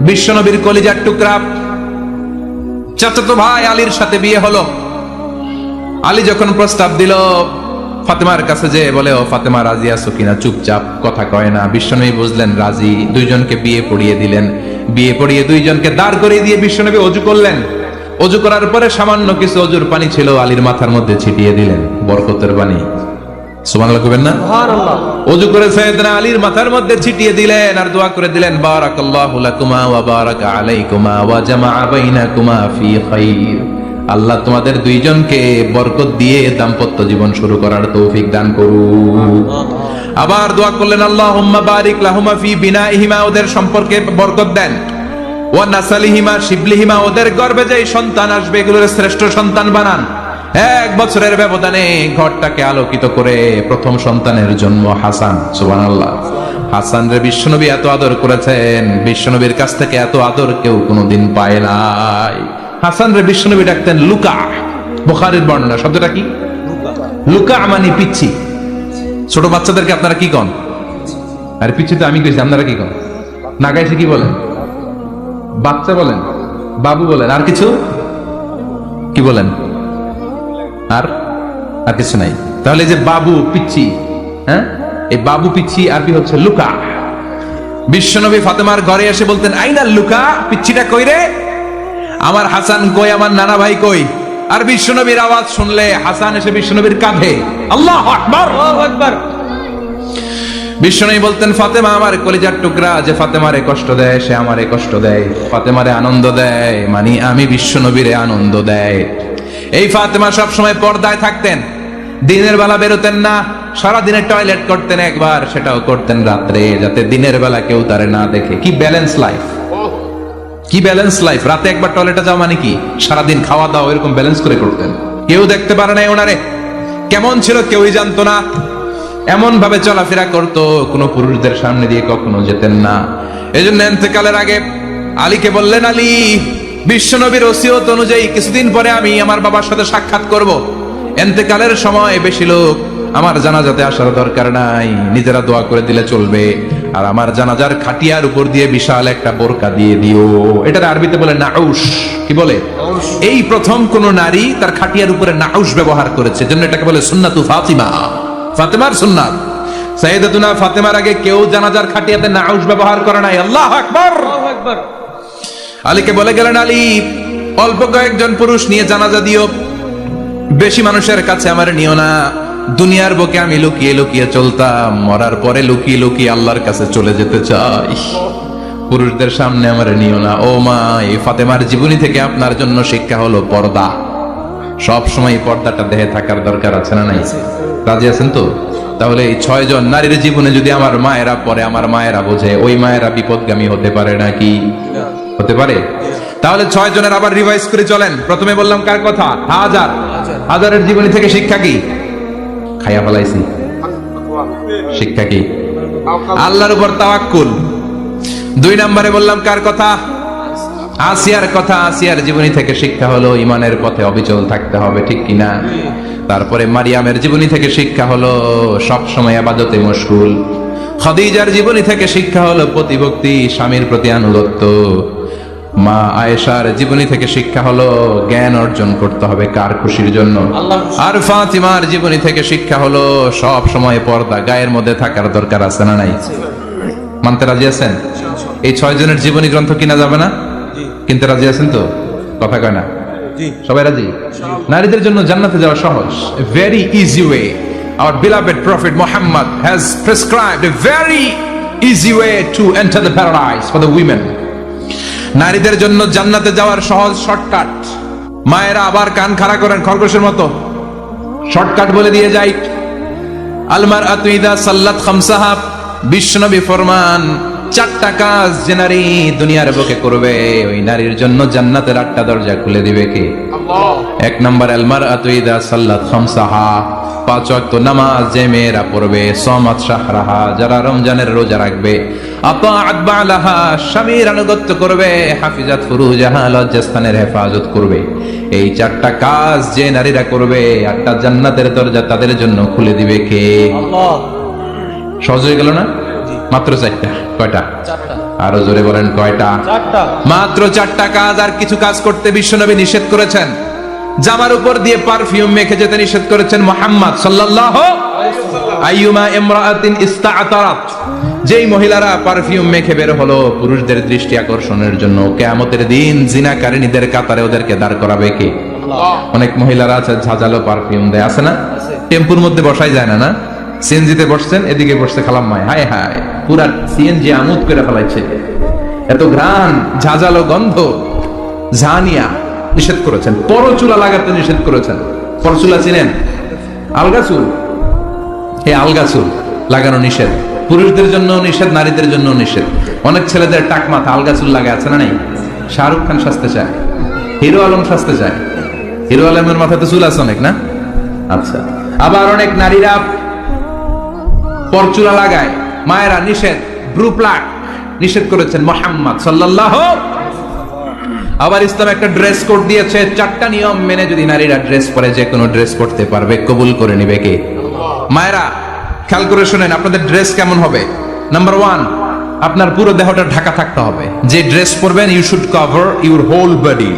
বিশ্বনবীর কলিজার টুকরা। চাচাতো ভাই আলীর সাথে বিয়ে হলো। আলী যখন প্রস্তাব দিল, ফাতেমার কাছে যে বলে, ও ফাতেমা, রাজি আছো কিনা? চুপচাপ, কথা কয় না। বিশ্বনবী বুঝলেন, রাজি। দুইজনকে বিয়ে পড়িয়ে দিলেন। বিয়ে পড়িয়ে দুইজনকে দাঁড় করিয়ে দিয়ে বিশ্বনবী অজু করলেন। অজু করার পরে সামান্য কিছু অজুর পানি ছিল, আলীর মাথার মধ্যে ছিটিয়ে দিলেন, বরকতের পানি সুবহানাল্লাহ কইবেন না? অজু করে সাইয়েদনা আলীর মাথার মধ্যে ছিটিয়ে দিলেন আর দোয়া করে দিলেন বারাকাল্লাহু লাকুমা ওয়া বারাকা আলাইকুমা ওয়া জামাআ বাইনাকুমা ফি খাইর। আল্লাহ তোমাদের দুইজনকে বরকত দিয়ে দাম্পত্য জীবন শুরু করার তৌফিক দান করুন। আবার দোয়া করলেন আল্লাহুম্মা বারিক লাহুমা ফি বিনাইহিমা ওদের সম্পর্কে বরকত দেন। ওয়া নাসালিহিমা শিবলিহিমা ওদের গর্ভে যে সন্তান আসবে এগুলোর শ্রেষ্ঠ সন্তান বানান। এক বছরের ব্যবধানে ঘরটাকে আলোকিত করে প্রথম সন্তানের জন্ম হাসান, সুবহানাল্লাহ। হাসান রে বিশ্বনবী এত আদর করেছেন, বিশ্বনবীর কাছ থেকে এত আদর কেউ কোনোদিন পায় নাই। হাসান রে বিশ্বনবী ডাকতেন লুকা, বুখারীর বর্ণনা, শব্দটা কি? লুকা মানে পিচ্ছি। ছোট বাচ্চাদেরকে আপনারা কি কন? আরে পিচ্ছি তো আমি কইছি, আপনারা কি কন? না গাইছে কি বলেন? বাচ্চা বলেন? বাবু বলেন? আর কিছু? কি বলেন? আর আর কিছু নাই। তাহলে যে বাবু, পিচ্ছি হ্যাঁ? এই বাবু, পিচ্ছি আরবি হচ্ছে লুকা। বিশ্বনবী ফাতেমার ঘরে এসে বলতেন, আইনা লুকা, পিচ্ছিটা কই রে? আমার হাসান কই, আমার নানা ভাই কই? আর বিশ্বনবীর আওয়াজ শুনলে হাসান এসে বিশ্বনবীর কাঁধে, আল্লাহ আকবার আকবার। বিশ্বনবী বলতেন, ফাতেমা আমার কলিজার টুকরা, যে ফাতেমারে কষ্ট দেয়, সে আমারে কষ্ট দেয়। ফাতেমারে আনন্দ দেয় মানে আমি বিশ্বনবীরে আনন্দ দেয়। এই ফাতেমা সব সময় পর্দায় থাকতেন। দিনের বেলা বেরোতেন না সারা দিনে টয়লেট করতেন একবার, সেটাও করতেন রাত্রে, যাতে দিনের বেলা কেউ তারে না দেখে। কি ব্যালেন্স লাইফ কি ব্যালেন্স লাইফ রাতে একবার টয়লেটে যাওয়া মানে কি? সারাদিন খাওয়া দাওয়া এরকম ব্যালেন্স করে করতেন। কেউ দেখতে পারে না ওনারে। কেমন ছিল কেউই জানতো না। এমন ভাবে চলাফেরা করতো, কোনো পুরুষদের সামনে দিয়ে কখনো যেতেন না। এই জন্য এন্তেকালের আগে আলীকে বললেন, আলী বিশ্বনবীর ওসিয়ত অনুযায়ী কিছুদিন পরে আমি আমার বাবার সাথে সাক্ষাৎ করব। এন্তেকালের সময় বেশি লোক আমার জানাজাতে আসার দরকার নাই। নিজেরা দোয়া করে দিলে চলবে। আর আমার জানাজার খাটিয়ার উপর দিয়ে বিশাল একটা বোরকা দিয়ে দিও। এটার আরবিতে বলে নাউস কি বলে? এই প্রথম কোন নারী তার খাটিয়ার উপরে নাউস ব্যবহার করেছে। জন্য এটাকে বলে সুন্নাতু ফাতিমা। ফাতেমার সুন্নাত। সাইয়েদাতুনা ফাতেমার আগে কেউ জানাজার খাটিয়াতে নাউস ব্যবহার করে নাই। আল্লাহ আকবার! আকবার। আলীকে বলে গেলেন, আলী, অল্প কয়েকজন পুরুষ নিয়ে জানাজা দিও। বেশি মানুষের কাছে আমার নিও না। দুনিয়ার বুকে আমি লুকিয়ে লুকিয়ে চলতাম। মরার পরে লুকিয়ে লুকিয়ে আল্লাহর কাছে চলে যেতে চাই। পুরুষদের সামনে আমার নিও না। ও মা, এই ফাতেমার জীবনী থেকে আপনার জন্য শিক্ষা হলো পর্দা। সব সময় পর্দাটা দেহে থাকার দরকার আছে না নাই? রাজি আছেন তো? তাহলে এই ছয় জন নারীর জীবনে যদি আমার মায়েরা পরে আমার মায়েরা বোঝে, ওই মায়েরা বিপদগামী হতে পারে নাকি? হতে পারে? তাহলে ছয় জনের আবার রিভাইজ করে চলেন। প্রথমে বললাম কার কথা? হাজার। হাজারের জীবনী থেকে শিক্ষা কি? খাইয়া ফেলাইছি। শিক্ষা কি? আল্লাহর উপর তাওয়াক্কুল। দুই নম্বরে বললাম কার কথা? আসিয়ার কথা। আসিয়ার জীবনী থেকে শিক্ষা হলো ইমানের পথে অবিচল থাকতে হবে, ঠিক কিনা? তারপরে মারিয়ামের জীবনী থেকে শিক্ষা হলো সব সময় আবাদতে মশগুল। খদিজার জীবনী থেকে শিক্ষা হলো প্রতিভক্তি স্বামীর প্রতি আনুগত্য। মা আয়েশার জীবনী থেকে শিক্ষা হলো জ্ঞান অর্জন করতে হবে কার খুশির জন্য। আর ফাতিমার জীবনী থেকে শিক্ষা হলো সব সময় পর্দা গায়ের মধ্যে থাকার দরকার আছে না নাই? মানতে রাজি আছেন? এই ছয় জনের জীবনী গ্রন্থ কিনা যাবে না? কিনতে রাজি আছেন তো? কথা কয় না? সবাই রাজি? নারীদের জন্য জান্নাতে যাওয়া সহজ। Very easy way our beloved prophet muhammad has prescribed a very easy way to enter the paradise for the women. নারীদের জন্য জান্নাতে যাওয়ার সহজ শর্টকাট মায়েরা আবার কান খাড়া করেন খরগোশের মতো। শর্টকাট বলে দিয়ে যাই আলমার আতুইদা সাল্লাত খামসাহাব বিশ্বনবী ফরমান চারটা কাজ যে নারী দুনিয়ার বুকে করবে ওই নারীর জন্য জান্নাতের আটটা দরজা খুলে দিবে কে? এক নম্বর আলমার আতুইদা সাল্লাত খামসাহা। পাঁচ ওয়াক্ত নামাজ যে মেয়েরা পড়বে সমাত শাহরাহা যারা রমজানের রোজা রাখবে। আতাআত বালাহা স্বামীর আনুগত্য করবে হাফিজাত ফুরুজাহা লজ্জাস্থানের হেফাজত করবে। এই চারটা কাজ যে নারীরা করবে আটটা জান্নাতের দরজা তাদের জন্য খুলে দিবে কে? সহজ হয়ে গেল না? মাত্র চারটা কয়টা? আরও জোরে বলেন কয়টা? মাত্র চারটা কাজ আর কিছু কাজ করতে বিশ্বনবী নিষেধ করেছেন। জামার উপর দিয়ে পারফিউম মেখে যেতে নিষেধ করেছেন মোহাম্মদ সাল্লাল্লাহু আইয়ুমা ইমরাআতিন ইস্তাআতারাত। যেই মহিলারা পারফিউম মেখে বের হলো পুরুষদের দৃষ্টি আকর্ষণের জন্য কিয়ামতের দিন জিনাকারিনীদের কাতারে ওদেরকে দাঁড় করাবে কে? অনেক মহিলারা আছে ঝাঁঝালো পারফিউম দেয় আছে না? টেম্পুর মধ্যে বসাই যায় না না? সিএনজিতে বসছেন, এদিকে বসছে খালাম মায় হায় হায়, পুরা সিএনজি আমুদ করে ফেলাইছে। এত ঘ্রাণ, ঝাঁঝালো গন্ধ, ঝানিয়া নিষেধ করেছেন। পরচুলা লাগাতে নিষেধ করেছেন। পরচুলা চিনেন? আলগা চুল এই আলগা চুল লাগানো নিষেধ। পুরুষদের জন্য নিষেধ, নারীদের জন্য নিষেধ। অনেক ছেলেদের টাক মাথা আলগা চুল লাগে আছে না নাই? শাহরুখ খান সাজতে চায়। হিরো আলম সাজতে চায়। হিরো আলমের মাথাতে চুল আছে অনেক, না? আচ্ছা। আবার অনেক নারীরা পরচুলা লাগায়। মায়েরা নিষেধ ব্রু প্লাক নিষেধ করেছেন মোহাম্মদ সাল্লাল্লাহু আবার ইসলাম একটা ড্রেস কোড দিয়েছে, চারটা নিয়ম মেনে যদি নারীরা ড্রেস পরে যে কোনো ড্রেস পরতে পারবে, কবুল করে নিবে কে? মায়েরা, খেয়াল করে শুনেন, আপনাদের ড্রেস কেমন হবে? নাম্বার ওয়ান আপনার পুরো দেহটা ঢাকা থাকতে হবে। যে ড্রেস পরবেন you should cover your whole body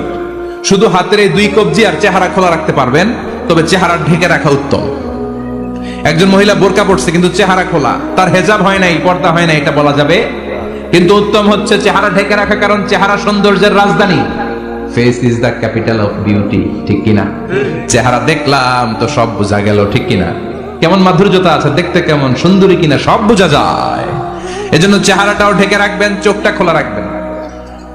শুধু হাতের এই দুই কবজি আর চেহারা খোলা রাখতে পারবেন, তবে চেহারা ঢেকে রাখা উত্তম। একজন মহিলা বোরকা পড়ছে কিন্তু চেহারা খোলা। তার হেজাব হয় নাই, পর্দা হয় না এটা বলা যাবে। কিন্তু উত্তম হচ্ছে চেহারা ঢেকে রাখা, কারণ চেহারা সৌন্দর্যের রাজধানী। Face is the capital of beauty ঠিক কিনা? চেহারা দেখলাম তো সব বোঝা গেল, ঠিক কিনা? কেমন মাধুর্যতা আছে, দেখতে কেমন সুন্দরী কিনা, সব বোঝা যায়। এজন্য চেহারাটাও ঢেকে রাখবেন, চোখটা খোলা রাখবেন।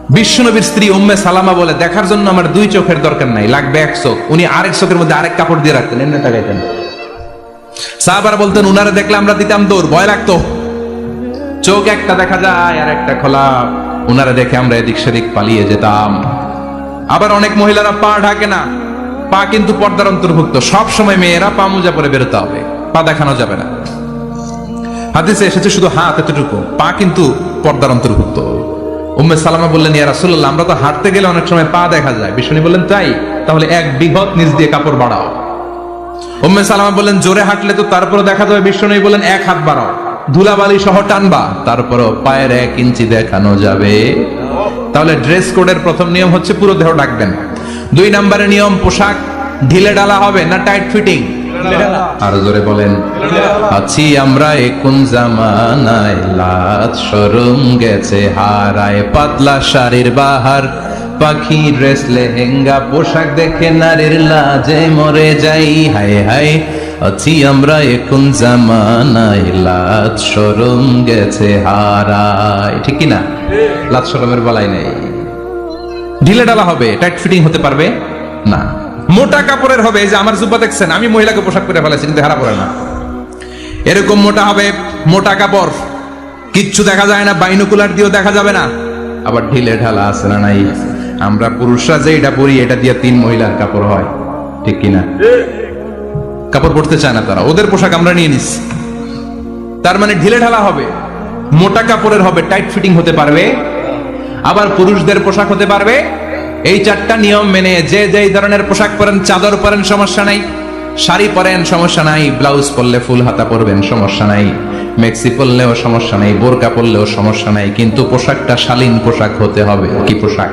বিশ্বনবীর স্ত্রী উম্মে সালামা বলে, দেখার জন্য আমার দুই চোখের দরকার নাই, লাগবে এক চোখ। উনি আরেক চোখের মধ্যে আরেক কাপড় দিয়ে রাখতেন, এমনি তাকাইতেন। সাহাবারা বলতেন, উনারে দেখলে আমরা দিতাম দৌড়, ভয় লাগতো। চোখ একটা দেখা যায় আর একটা খোলা। উনারে দেখে আমরা এদিক সেদিক পালিয়ে যেতাম। আবার অনেক মহিলারা পা ঢাকে না, পা কিন্তু পর্দার অন্তর্ভুক্ত। সব সময় মেয়েরা পা মোজা পরে বেরোতে হবে, পা দেখানো যাবে না। হাদিসে এসেছে শুধু হাত এতটুকু, পা কিন্তু পর্দার অন্তর্ভুক্ত। উম্মে সালামা বললেন, ইয়া রাসূলুল্লাহ, আমরা তো হাঁটতে গেলে অনেক সময় পা দেখা যায়। বিষ্ণু বললেন, তাই, তাহলে এক বিঘত নিজ দিয়ে কাপড় বাড়াও। উম্মে সালামা বললেন জোরে হাঁটলে তো তারপরে দেখা যাবে বিষ্ণু বললেন এক হাত বাড়াও। ধুলাবালি সহ টানবা তারপরও পায়ের এক ইঞ্চি দেখানো যাবে। তাহলে ড্রেস কোডের প্রথম নিয়ম হচ্ছে পুরো দেহ ডাকবেন দুই নম্বরের নিয়ম পোশাক ঢিলে ডালা হবে না টাইট ফিটিং? আর জোরে বলেন আছি আমরা এখন জামানায় লাত সরম গেছে হারায় পাতলা শাড়ির বাহার। পাখি ড্রেস, লেহেঙ্গা, পোশাক দেখে নারীর লাজে মরে যাই। হায় হায়, আছি আমরা এখন জামানায়। লাত সরম গেছে হারায়। ঠিক না লাত সরমের বলাই নেই। ঢিলে ডালা হবে টাইট ফিটিং হতে পারবে? না। মোটা কাপড়ের হবে যে আমার জুব্বা দেখছেন, আমি মহিলাকে পোশাক পরে ফেলেছি, কিন্তু হারা পড়ে না। এরকম মোটা হবে, মোটা কাপড়। কিচ্ছু দেখা যায় না, বাইনোকুলার দিয়েও দেখা যাবে না। আবার ঢিলে ঢালা আছে না নাই? আমরা পুরুষরা যে এটা পরি, এটা দিয়ে তিন মহিলার কাপড় হয়। ঠিক কিনা? কাপড় পরতে চায় না তারা। ওদের পোশাক আমরা নিয়ে নিচ্ছি। তার মানে ঢিলে ঢালা হবে, মোটা কাপড়ের হবে টাইট ফিটিং হতে পারবে, আবার পুরুষদের পোশাক হতে পারবে। এই চারটা নিয়ম মেনে যে যেই ধরনের পোশাক পরেন, চাদর পরেন, সমস্যা নাই। শাড়ি পরেন, সমস্যা নাই। ব্লাউজ পরলে ফুল হাতা পরবেন, সমস্যা নাই। মেক্সি পরলেও সমস্যা নাই বোরকা পরলেও সমস্যা নাই কিন্তু পোশাকটা শালীন পোশাক হতে হবে। কি পোশাক?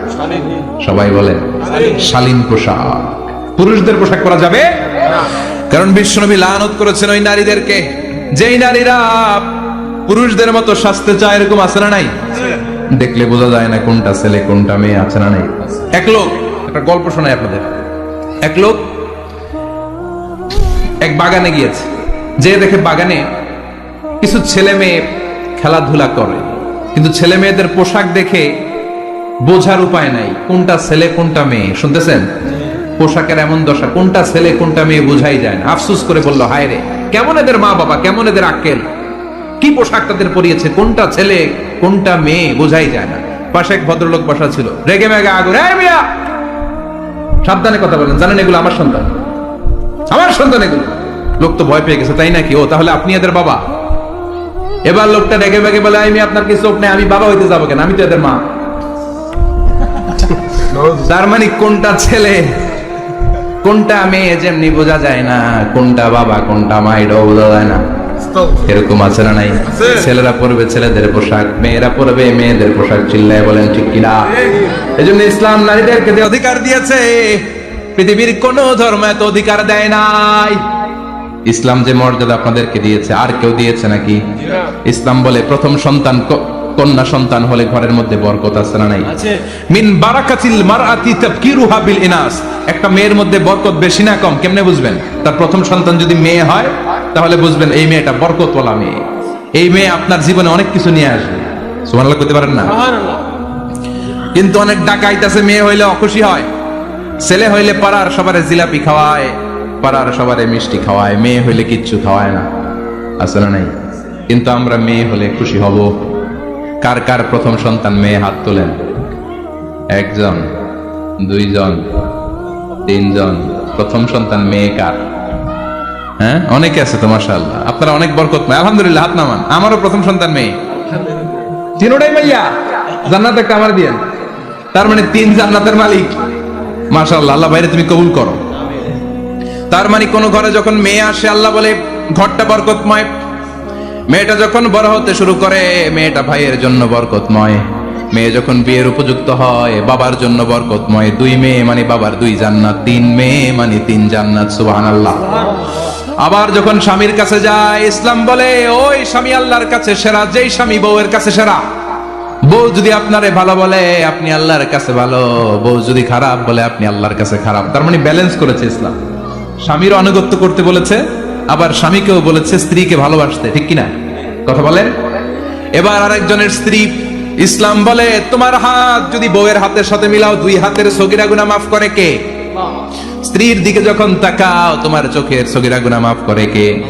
সবাই বলেন শালীন। পোশাক। পুরুষদের পোশাক পরা যাবে? কারণ বিশ্বনবী লানত করেছেন ওই নারীদেরকে। যেই নারীরা পুরুষদের মতো স্বাস্থ্য চায় এরকম আছে না নাই? দেখলে বোঝা যায় না কোনটা ছেলে কোনটা মেয়ে আছে না নাই। এক লোক একটা গল্প শোনায় আপনাদের। এক লোক এক বাগানে গিয়েছে। যে দেখে বাগানে কিছু ছেলে মেয়ে খেলাধুলা করে। কিন্তু ছেলে মেয়েদের পোশাক দেখে বোঝার উপায় নাই, কোনটা ছেলে, কোনটা মেয়ে। শুনতেছেন? পোশাকের এমন দশা, কোনটা ছেলে, কোনটা মেয়ে বোঝাই যায় না। আফসুস করে বলল, হায় রে, কেমন এদের মা বাবা, কেমন এদের আক্কেল? কি পোশাক তাদের পরিয়েছে, কোনটা ছেলে, কোনটা মেয়ে বোঝাই যায় না। পাশে এক ভদ্রলোক বসা ছিল। রেগে মেগে আগুন সাবধানে কথা বলেন, জানেন এগুলো আমার সন্তান? আমার সন্তান এগুলো। লোক তো ভয় পেয়ে গেছে, তাই নাকি? ও, তাহলে আপনি এদের বাবা? এবার লোকটা রেগে মেগে বলে আমি আপনার কি চোখ নেই? আমি বাবা হইতে যাব কেন? আমি তো এদের মা। তার মানে কোনটা ছেলে কোনটা মেয়ে যেমনি বোঝা যায় না কোনটা বাবা কোনটা মা এটাও বোঝা যায় না। এরকম আছে না নাই? ছেলেরা পরবে ছেলেদের পোশাক মেয়েরা পরবে মেয়েদের পোশাক চিল্লায় বলেন ঠিক কিনা এই জন্য ইসলাম নারীদেরকে অধিকার দিয়েছে পৃথিবীর কোন ধর্ম এত অধিকার দেয় নাই। ইসলাম যে মর্যাদা আপনাদেরকে দিয়েছে আর কেউ দিয়েছে নাকি? ইসলাম বলে প্রথম সন্তান কন্যা সন্তান হলে ঘরের মধ্যে বরকত আছে না নাই? মিন বারাকাতিল মারআতি তাবকিরুহা বিল ইনাস। একটা মেয়ের মধ্যে বরকত বেশি না কম কেমনে বুঝবেন? তার প্রথম সন্তান যদি মেয়ে হয় তাহলে বুঝবেন এই মেয়েটা বরকতওয়ালা মেয়ে। এই মেয়ে আপনার জীবনে অনেক কিছু নিয়ে আসবে। সুবহানাল্লাহ করতে পারেন না? কিন্তু অনেক ডাকাইত আছে মেয়ে হইলে অখুশি হয়। ছেলে হইলে পাড়ার সবারে জিলাপি খাওয়ায়। পাড়ার সবারে মিষ্টি খাওয়ায়, মেয়ে হইলে কিচ্ছু খাওয়ায় না। না নাই? কিন্তু আমরা মেয়ে হলে খুশি হব। কার কার প্রথম সন্তান মেয়ে হাত তোলেন? একজন, দুইজন, তিনজন। প্রথম সন্তান মেয়ে কার? হ্যাঁ? অনেকে আছে তো, মাশাআল্লাহ। আপনারা অনেক বরকত আলহামদুলিল্লাহ, হাত নামান। আমারও প্রথম সন্তান মেয়ে। তিনোটাই মাইয়া? জান্নাত একটা আমার দিয়েন। তার মানে তিন জান্নাতের মালিক। মাশাআল্লাহ, আল্লাহ বাইরে তুমি কবুল করো। তার মানে কোন ঘরে যখন মেয়ে আসে, আল্লাহ বলে, ঘরটা বরকতময়। মেয়েটা যখন বড় হতে শুরু করে, মেয়েটা ভাইয়ের জন্য বরকতময়। মেয়ে যখন বিয়ের উপযুক্ত হয়, বাবার জন্য বরকতময়। দুই মেয়ে মানে বাবার দুই জান্নাত, তিন মেয়ে মানে তিন জান্নাত, সুবহানাল্লাহ। আবার যখন স্বামীর কাছে যায়, ইসলাম বলে, ওই স্বামী আল্লাহর কাছে সেরা, যেই স্বামী বউয়ের কাছে সেরা। বউ যদি আপনারে ভালো বলে, আপনি আল্লাহর কাছে ভালো। বউ যদি খারাপ বলে, আপনি আল্লাহর কাছে খারাপ। তার মানে ব্যালেন্স করেছে ইসলাম। স্বামীর আনুগত্য করতে বলেছে, আবার স্বামীকেও বলেছে স্ত্রীকে ভালোবাসতে, ঠিক কিনা? কথা বলেন? এবার আরেকজনের স্ত্রী, ইসলাম বলে, তোমার হাত যদি বউয়ের হাতের সাথে মিলাও, দুই হাতের সগিরা গুনা মাফ করে কে? স্ত্রীর দিকে যখন তাকাও, তোমার চোখের সগিরা গুনা মাফ করে কে?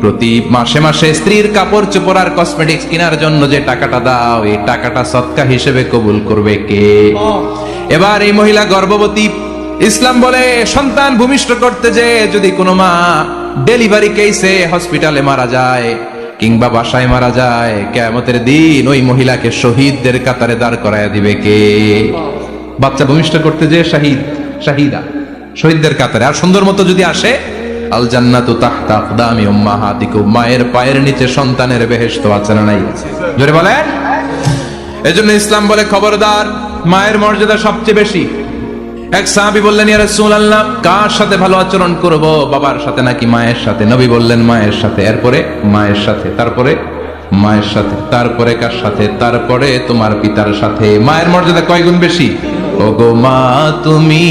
প্রতি মাসে মাসে স্ত্রীর কাপড় চোপড় আর কসমেটিক্স কেনার জন্য যে টাকাটা দাও, এই টাকাটা সৎকা হিসেবে কবুল করবে কে? এবার এই মহিলা গর্ভবতী ইসলাম বলে, সন্তান ভূমিষ্ঠ করতে যে যদি কোনো মা ডেলিভারি কেসে হসপিটালে মারা যায়, কিংবা বাসায় মারা যায়, কেয়ামতের দিন ওই মহিলাকে শহীদদের কাতারে দাঁড় করায় দিবে কে? বাচ্চা ভূমিষ্ঠ করতে যে শাহিদ, শাহিদা, শহীদদের কাতারে। আর সুন্দর মতো যদি আসে আল জান্নাতু তাহতা আকদামি উম্মাহাতিকুম। মায়ের পায়ের নিচে সন্তানের বেহেশত আছে না নাই? জোরে বলেন? এজন্য ইসলাম বলে খবরদার, মায়ের মর্যাদা সবচেয়ে বেশি। এক সাহাবী বললেন, ইয়া রাসূলুল্লাহ, কার সাথে ভালো আচরণ করব? বাবার সাথে নাকি মায়ের সাথে? নবী বললেন, মায়ের সাথে। এরপরে, মায়ের সাথে। তারপরে, মায়ের সাথে। তারপরে, কার সাথে? তারপরে, তোমার পিতার সাথে। মায়ের মর্যাদা কয় গুণ বেশি? ও গো মা, তুমি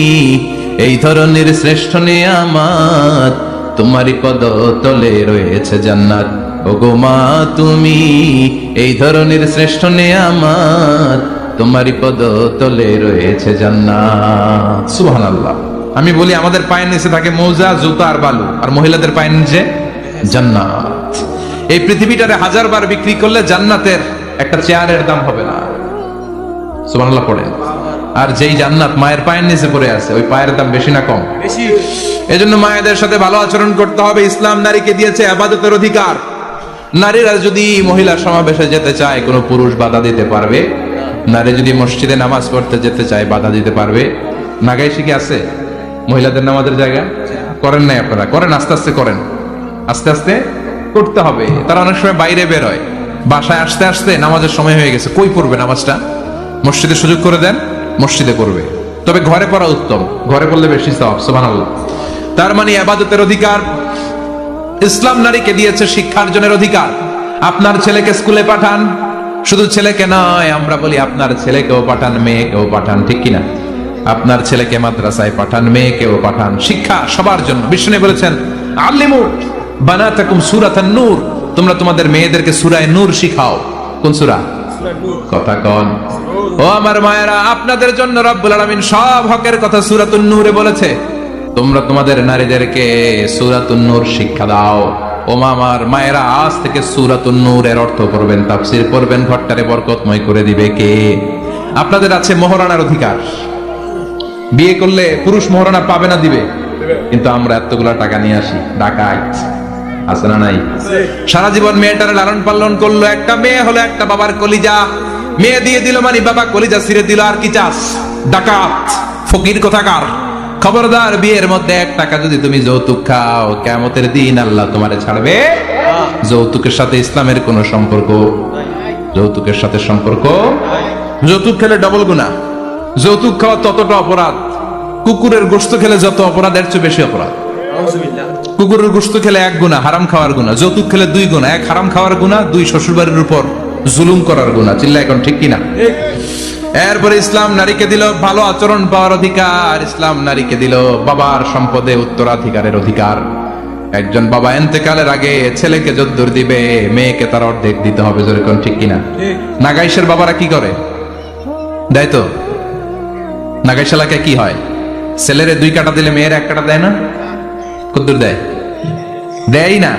এই ধরনের শ্রেষ্ঠ নিয়ামত তোমারই পদ তলে রয়েছে জান্নাত। ও গো মা, তুমি এই ধরনের শ্রেষ্ঠ নিয়ামত তোমারই পদ তলে রয়েছে জান্নাত। সুবহানাল্লাহ। আমি বলি আমাদের পায়ের নিচে থাকে মৌজা জুতা আর বালু। আর মহিলাদের পায়ের নিচে জান্নাত। এই পৃথিবীটারে হাজার বার বিক্রি করলে জান্নাতের একটা চেয়ারের দাম হবে না। সুবহানাল্লাহ পড়েন। আর যেই জান্নাত মায়ের পায়ের নিচে পড়ে আছে ওই পায়ের দাম বেশি না কম? এজন্য মায়েদের সাথে ভালো আচরণ করতে হবে। ইসলাম নারীকে দিয়েছে আবাদতের অধিকার। নারীরা যদি মহিলা সমাবেশে যেতে চায় কোনো পুরুষ বাধা দিতে পারবে। নারী যদি মসজিদে নামাজ পড়তে যেতে চায়, বাধা দিতে পারবে? নাগাই শিখে আছে? মহিলাদের নামাজের জায়গা? করেন নাই আপনারা? করেন, আস্তে আস্তে করেন। আস্তে আস্তে করতে হবে। তারা অনেক সময় বাইরে বের হয়। বাসায় আসতে আসতে নামাজের সময় হয়ে গেছে। কই পড়বে নামাজটা? মসজিদে সুযোগ করে দেন, মসজিদে পড়বে। তবে ঘরে পড়া উত্তম। ঘরে পড়লে বেশি সব সুবহানাল্লাহ। তার মানে আবাদতের অধিকার। ইসলাম নারীকে দিয়েছে শিক্ষার্জনের অধিকার। আপনার ছেলেকে স্কুলে পাঠান শুধু ছেলেকে নয় আমরা বলি আপনার ছেলেকেও পাঠান মেয়েকেও পাঠান ঠিক কিনা? আপনার ছেলেকে মাদ্রাসায় পাঠান মেয়েকেও পাঠান শিক্ষা সবার জন্য। বিষ্ণু বলেছেন আল্লিমু বানাতাকুম সূরাতান নূর। তোমরা তোমাদের মেয়েদেরকে সূরায়ে নূর শিখাও। কোন সূরা? কথা কন। ও আমার মায়েরা আপনাদের জন্য রব্বুল আলামিন সব হকের কথা সূরাতুন নূরে বলেছে। তোমরা তোমাদের নারীদেরকে সূরাতুন নূর শিক্ষা দাও। ও মামার মায়েরা, আজ থেকে সূরাতুন নূরের অর্থ পড়বেন, তাফসীর পড়বেন, ঘরটারে বরকতময় করে দিবে কে? আপনাদের আছে মহারানার অধিকার। বিয়ে করলে পুরুষ মহারানা পাবে না, দিবে। কিন্তু আমরা এতগুলা টাকা নিয়ে আসি, ডাকাত। আছে না নাই? সারা জীবন মেয়েটার লালন পালন করল, একটা মেয়ে হলো একটা বাবার কলিজা। মেয়ে দিয়ে দিল মানে বাবা কলিজা ছিঁড়ে দিল, আর কি চাস? ডাকাত, ফকির কোথাকার? খবরদার বিয়ের মধ্যে এক টাকা যদি তুমি যৌতুক খাও কেমতের দিন আল্লাহ তোমারে ছাড়বে। যৌতুকের সাথে ইসলামের কোনো সম্পর্ক? যৌতুকের সাথে সম্পর্ক? যৌতুক খেলে ডবল গুণা যৌতুক খাওয়া ততটা অপরাধ। কুকুরের গোস্ত খেলে যত অপরাধ এর চেয়ে বেশি অপরাধ। কুকুরের গোস্ত খেলে এক গুণা হারাম খাওয়ার গুণা যৌতুক খেলে দুই গুণা এক হারাম খাওয়ার গুণা দুই শ্বশুরবাড়ির উপর জুলুম করার গুণা চিল্লা এখন ঠিক কিনা? এরপরে ইসলাম নারীকে দিল ভালো আচরণ পাওয়ার অধিকার। ইসলাম নারীকে দিল বাবার সম্পদে উত্তরাধিকারের অধিকার। একজন বাবা এন্তেকালের আগে ছেলেকে যদ্দুর দিবে মেয়েকে তার অর্ধেক দিতে হবে যেরকম ঠিক কিনা? নাগাইশের বাবারা কি করে? দেয় তো। নাগাইশ এলাকায় কি হয়? ছেলেরে দুই কাটা দিলে মেয়ের এক কাটা দেয় না? কদ্দুর দেয়। দেয় না।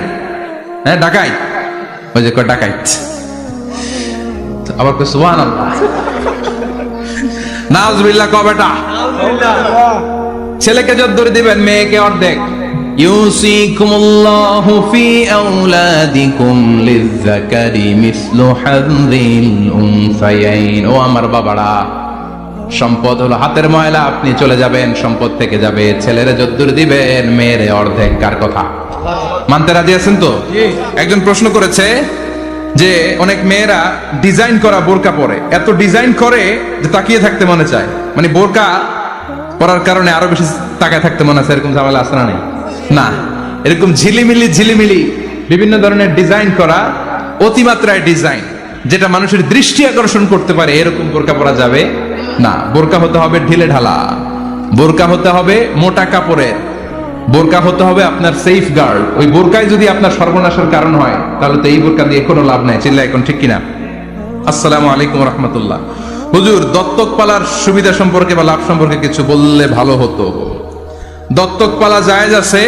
হ্যাঁ ডাকাই। ওই যে কয় ডাকাইত আবার কই আল্লাহ নাউজুবিল্লাহ ছেলেকে যদ্দুর দিবেন মেয়েকে অর্ধেক। ইউসিকুমুল্লাহু ফি আওলাদিকুম লিযযাকারি মিসলু হাযিল উনসায়াইন। ও আমার বাবারা সম্পদ হলো হাতের ময়লা আপনি চলে যাবেন সম্পদ থেকে যাবে। ছেলেরা যদ্দুর দিবেন মেয়েরে অর্ধেক কার কথা? মানতে রাজি আছেন তো? একজন প্রশ্ন করেছে যে অনেক মেয়েরা ডিজাইন করা বোরকা পরে। এত ডিজাইন করে যে তাকিয়ে থাকতে মনে চায়। মানে বোরকা পরার কারণে আরও বেশি তাকায় থাকতে মনে আছে, এরকম ঝামেলা আছে না না। এরকম ঝিলিমিলি ঝিলিমিলি বিভিন্ন ধরনের ডিজাইন করা অতিমাত্রায় ডিজাইন যেটা মানুষের দৃষ্টি আকর্ষণ করতে পারে, এরকম বোরকা পরা যাবে না। বোরকা হতে হবে ঢিলে ঢালা। বোরকা হতে হবে মোটা কাপড়ের। বোরকা হতে হবে আপনার সেফ গার্ড ওই বোরকায় যদি আপনার সর্বনাশের কারণ হয়, তাহলে তো এই বোরকা দিয়ে কোনো লাভ নাই। চিল্লা এখন ঠিক কিনা? আসসালামু আলাইকুম রহমতুল্লাহ। হুজুর দত্তক পালার সুবিধা সম্পর্কে বা লাভ সম্পর্কে কিছু বললে ভালো হতো। দত্তক পালা জায়েজ আছে,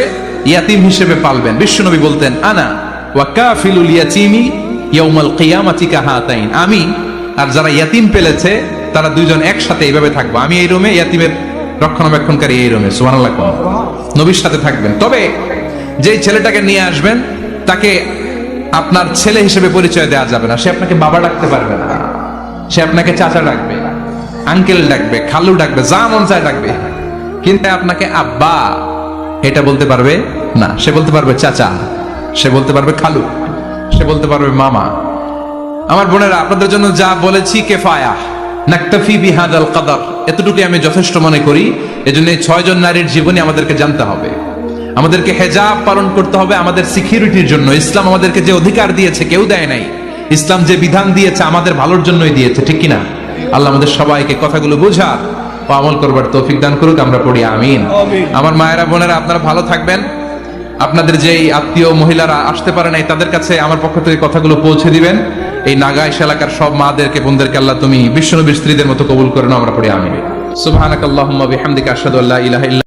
ইয়াতিম হিসেবে পালবেন। বিশ্বনবী বলতেন, আনা ওয়া কাফিলুল ইয়াতিমি ইয়াউমাল কিয়ামাতি কাহাতাইন। আমি আর যারা ইয়াতিম পেলেছে, তারা দুইজন একসাথে এইভাবে থাকব। আমি এই রুমে ইয়াতিমের রক্ষণাবেক্ষণকারী এই রুমে, সুবহানাল্লাহ কোন নবীর সাথে থাকবেন। তবে যেই ছেলেটাকে নিয়ে আসবেন, তাকে আপনার ছেলে হিসেবে পরিচয় দেওয়া যাবে না। সে আপনাকে বাবা ডাকতে পারবে না। সে আপনাকে চাচা ডাকবে, আঙ্কেল ডাকবে, খালু ডাকবে, যা মন চায় ডাকবে। কিন্তু আপনাকে আব্বা এটা বলতে পারবে না। সে বলতে পারবে চাচা, সে বলতে পারবে খালু, সে বলতে পারবে মামা। আমার বোনেরা, আপনাদের জন্য যা বলেছি কেফায়া। নাকতাফি বিহাদাল কাদার। এতটুকু আমি যথেষ্ট মনে করি এজন্য এই ছয়জন নারীর জীবনী আমাদেরকে জানতে হবে। আমাদেরকে হেজাব পালন করতে হবে আমাদের সিকিউরিটির জন্য। ইসলাম আমাদেরকে যে অধিকার দিয়েছে কেউ দেয় নাই। ইসলাম যে বিধান দিয়েছে আমাদের ভালোর জন্যই দিয়েছে ঠিক কিনা? আল্লাহ আমাদের সবাইকে কথাগুলো বোঝার ও আমল করবার তৌফিক দান করুক আমরা পড়ি আমিন। আমার মায়েরা বোনেরা আপনারা ভালো থাকবেন। আপনাদের যেই আত্মীয় মহিলারা আসতে পারে নাই তাদের কাছে আমার পক্ষ থেকে কথাগুলো পৌঁছে দিবেন। এই নাগাইশ এলাকার সব মাদেরকে, বোনদেরকে আল্লাহ তুমি বিশ্বনবীর স্ত্রীদের মতো কবুল করে নাও, আমরা পড়ে আমি সুবহানাকাল্লাহুম্মা বিহামদিকা আশহাদু আল্লা ইলাহা